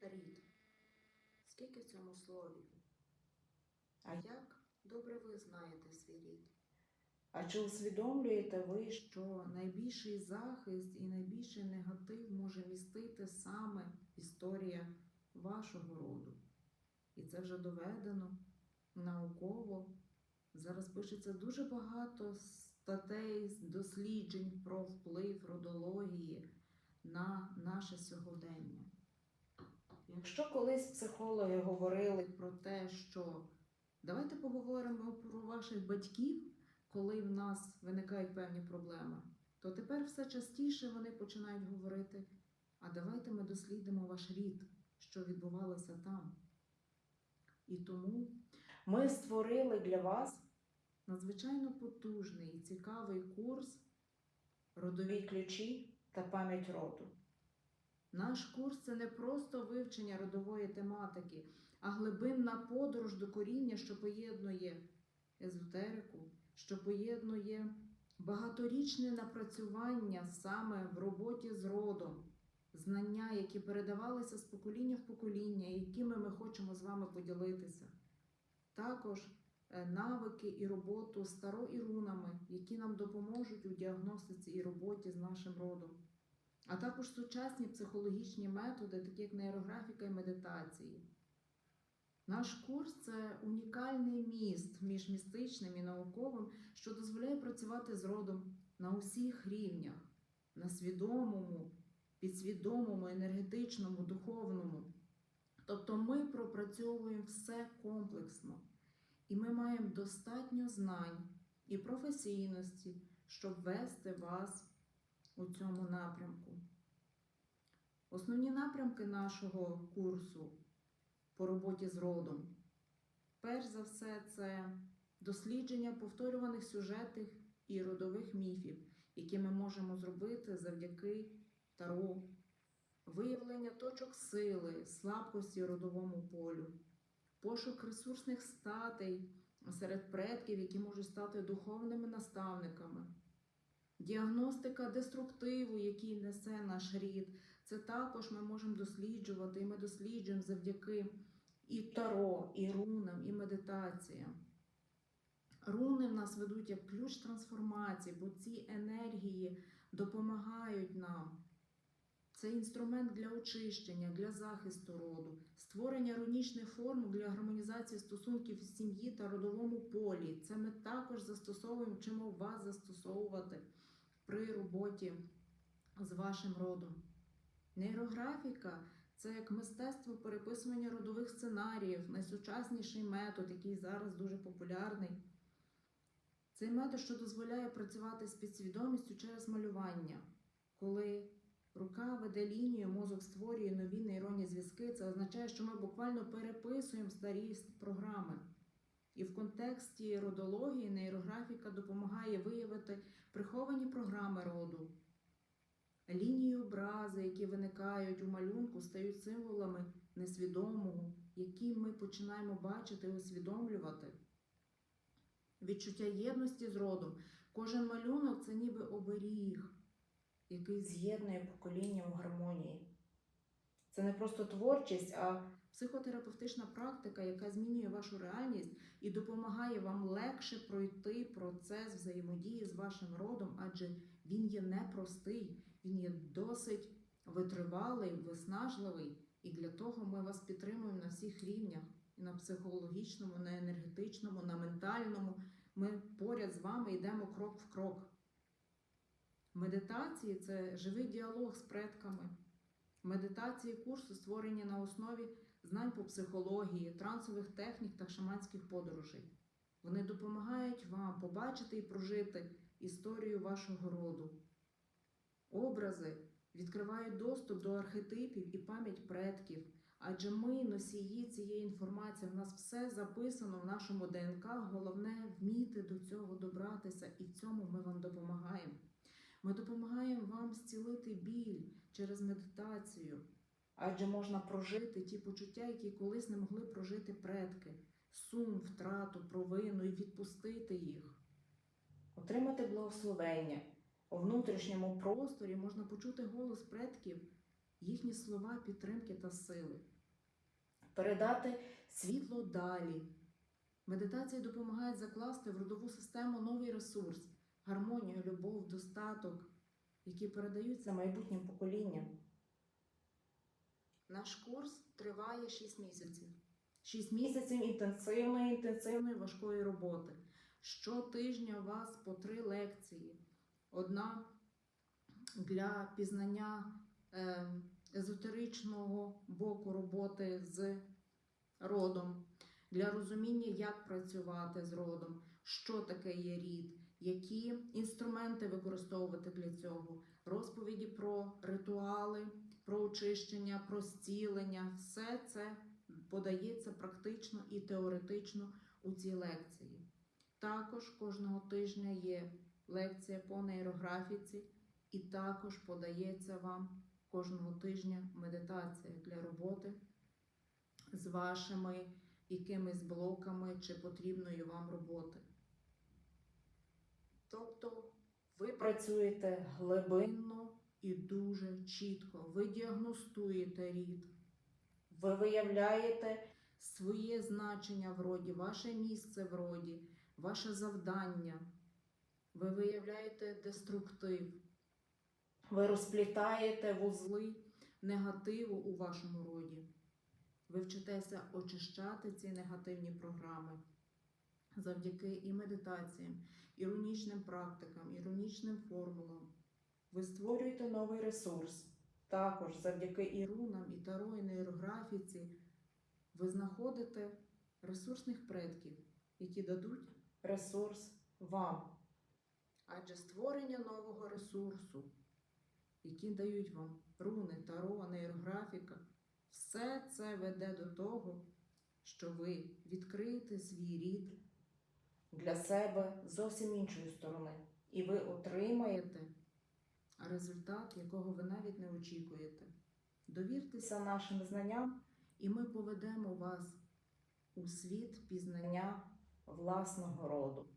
Рід. Скільки в цьому слові? А як добре ви знаєте свій рід? А чи усвідомлюєте ви, що найбільший захист і найбільший негатив може містити саме історія вашого роду? І це вже доведено науково. Зараз пишеться дуже багато статей, досліджень про вплив родології на наше сьогодення. Якщо колись психологи говорили, про те, що давайте поговоримо про ваших батьків, коли в нас виникають певні проблеми, то тепер все частіше вони починають говорити: а давайте ми дослідимо ваш рід, що відбувалося там. І тому ми створили для вас надзвичайно потужний і цікавий курс. родові ключі та пам'ять роду. Наш курс це не просто вивчення родової тематики, а глибинна подорож до коріння, що поєднує езотерику, що поєднує багаторічне напрацювання саме в роботі з родом, знання, які передавалися з покоління в покоління, якими ми хочемо з вами поділитися. Також е, навики і роботу з таро які нам допоможуть у діагностиці і роботі з нашим родом а також сучасні психологічні методи, такі як нейрографіка і медитації. Наш курс це унікальний міст між містичним і науковим, що дозволяє працювати з родом на усіх рівнях, на свідомому, підсвідомому, енергетичному, духовному. Тобто ми пропрацьовуємо все комплексно, і ми маємо достатньо знань і професійності, щоб вести вас у цьому напрямку. Основні напрямки нашого курсу по роботі з родом. Перш за все, це дослідження повторюваних сюжетів і родових міфів, які ми можемо зробити завдяки таро, виявлення точок сили, слабкості родовому полю, пошук ресурсних статей серед предків, які можуть стати духовними наставниками. Діагностика деструктиву, який несе наш рід, це також ми можемо досліджувати, і ми досліджуємо завдяки і таро, і рунам, і медитаціям. Руни в нас ведуть як ключ трансформації, бо ці енергії допомагають нам. Це інструмент для очищення, для захисту роду, створення рунічних форм для гармонізації стосунків в сім'ї та родовому полі. Це ми також застосовуємо, вчимо вас застосовувати при роботі з вашим родом. Нейрографіка це як мистецтво переписування родових сценаріїв, найсучасніший метод, який зараз дуже популярний. Цей метод, що дозволяє працювати з підсвідомістю через малювання. Коли рука веде лінію, мозок створює нові нейронні зв'язки, це означає, що ми буквально переписуємо старі програми. І в контексті родології нейрографіка допомагає виявити приховані програми роду. Лінії образи, які виникають у малюнку, стають символами несвідомого, які ми починаємо бачити і усвідомлювати. Відчуття єдності з родом. Кожен малюнок це ніби оберіг, який З'єднує покоління у гармонії. Це не просто творчість, а психотерапевтична практика, яка змінює вашу реальність і допомагає вам легше пройти процес взаємодії з вашим родом, адже він є непростий, він є досить витривалий, виснажливий. І для того ми вас підтримуємо на всіх рівнях: і на психологічному, на енергетичному, на ментальному. Ми поряд з вами йдемо крок в крок. Медитації це живий діалог з предками. Медитації курсу створені на основі знань по психології, трансових технік та шаманських подорожей. Вони допомагають вам побачити і прожити історію вашого роду. Образи відкривають доступ до архетипів і пам'ять предків, адже ми носії цієї інформації. В нас все записано в нашому ДНК. Головне вміти до цього добратися, і в цьому ми вам допомагаємо. Ми допомагаємо вам зцілити біль через медитацію, адже можна прожити ті почуття, які колись не могли прожити предки, сум, втрату, провину і відпустити їх. отримати благословення у внутрішньому просторі можна почути голос предків їхні слова підтримки та сили. Передати Світло далі. Медитації допомагають закласти в родову систему новий ресурс, гармонію, любов, достаток, які передаються майбутнім поколінням. Наш курс триває 6 місяців. 6 Місяців інтенсивної, інтенсивної важкої роботи. Щотижня у вас по три лекції. Одна для пізнання е, езотеричного боку роботи з родом, для розуміння, як працювати з родом, що таке є рід, які інструменти використовувати для цього, розповіді про ритуали, про очищення, про зцілення. Все це подається практично і теоретично у цій лекції. Також кожного тижня є лекція по нейрографіці, і також подається вам кожного тижня медитація для роботи з вашими якимись блоками чи потрібної вам роботи. Тобто ви працюєте глибинно, і дуже чітко. Ви діагностуєте рід, ви виявляєте своє значення в роді, ваше місце в роді, ваше завдання. Ви виявляєте деструктив, ви розплітаєте вузли. негативу у вашому роді. Ви вчитеся очищати ці негативні програми завдяки і медитаціям, і рунічним практикам, і рунічним формулам. Ви створюєте новий ресурс. Також завдяки І і таро, і нейрографіці ви знаходите ресурсних предків, які дадуть ресурс вам. Адже створення нового ресурсу, які дають вам руни, таро, нейрографіка, все це веде до того, що ви відкриєте свій рід, для себе зовсім іншої сторони. І ви отримаєте маєте результат, якого ви навіть не очікуєте. Довіртеся, нашим знанням і ми поведемо вас у світ пізнання власного роду.